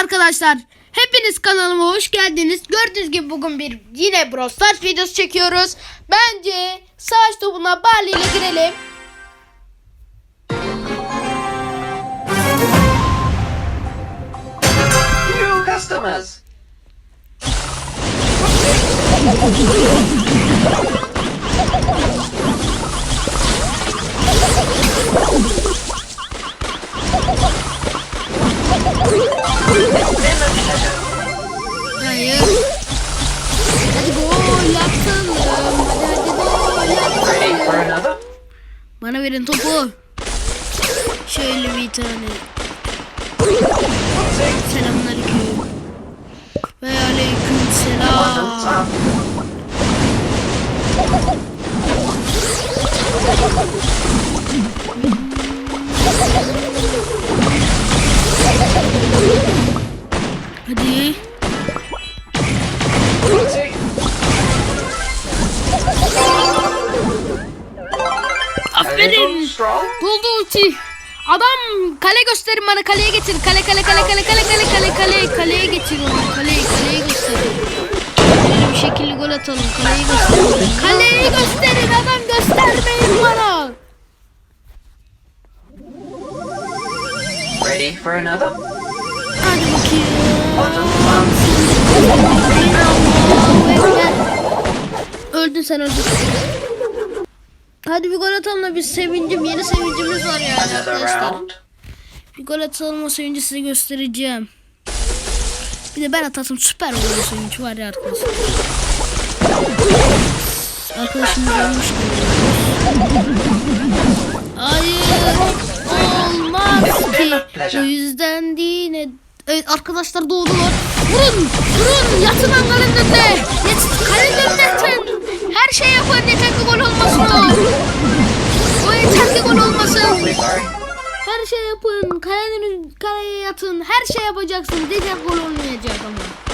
arkadaşlar. Hepiniz kanalıma hoş geldiniz. Gördüğünüz gibi bugün bir yine Brawl Stars videosu çekiyoruz. Bence savaş topuna Barley ile girelim. New customers. Bana verin topu. Şöyle bir tane. Selamünaleyküm. Ve aleyküm Button selam. up. Hadi. Aferin. Buldu ulti. Adam kale gösterin bana kaleye getir. Kale kale kale kale kale kale kale kale kaleye getir onu. Kaleyi kaleye gösterin. Böyle bir şekilde gol atalım. Kaleyi gösterin. Kaleyi gösterin adam göstermeyin bana. Ready for another? Hadi bakayım. Öldün sen öldün. Hadi bir gol atalım da bir sevincim, yeni sevincimiz var yani arkadaşlar. Bir gol atalım o sevinci size göstereceğim. Bir de ben atarsam süper olur o sevinç var ya arkadaşlar. Arkadaşım görmüş Hayır olmaz ki. O yüzden yine Evet arkadaşlar doğdular. Vurun! Vurun! Yatın! Yat, kalenin önünde yatın! Her şey yapın yeter ki gol olmasın o! Yeter ki gol olmasın! Her şey yapın. Kalenin kaleye yatın. Her şey yapacaksın. Diyecek gol olmayacak ama.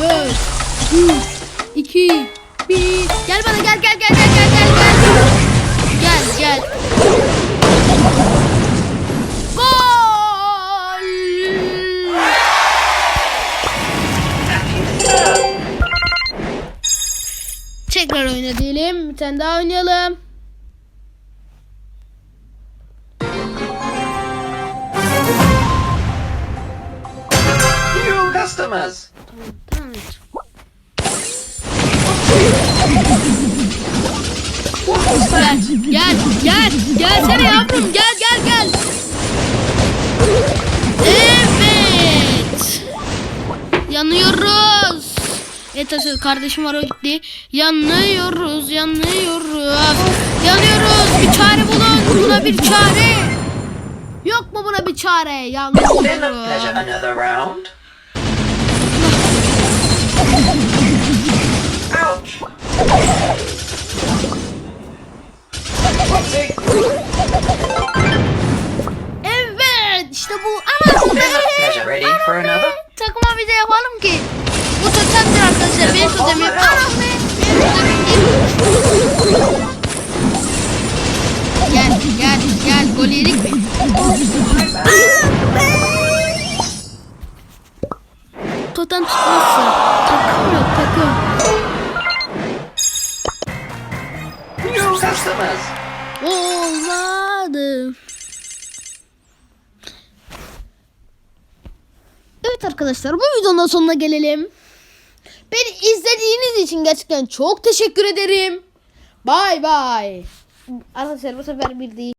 4, 3, 2, 1. Gel bana gel gel gel gel gel gel gel. Gel gel. Gol! Tekrar oyna. Bir tane daha oynayalım. New customers. Tamam. Gel, gel, gel, gelsene yavrum, gel, gel, gel. Evet. Yanıyoruz. Evet arkadaşlar kardeşim var o gitti. Yanıyoruz, yanıyoruz. Yanıyoruz. Bir çare bulun. Buna bir çare. Yok mu buna bir çare? Yanıyoruz. İşte bu. Ama takıma bir de yapalım ki. Bu totemdir arkadaşlar. Benim totemim. Anam be. Gel gel gel. Gol yedik mi? Totem tutmazsa. Takım yok takım. New customers. Olmadı. Evet arkadaşlar bu videonun sonuna gelelim. Beni izlediğiniz için gerçekten çok teşekkür ederim. Bay bay. Arkadaşlar bu sefer bir değil.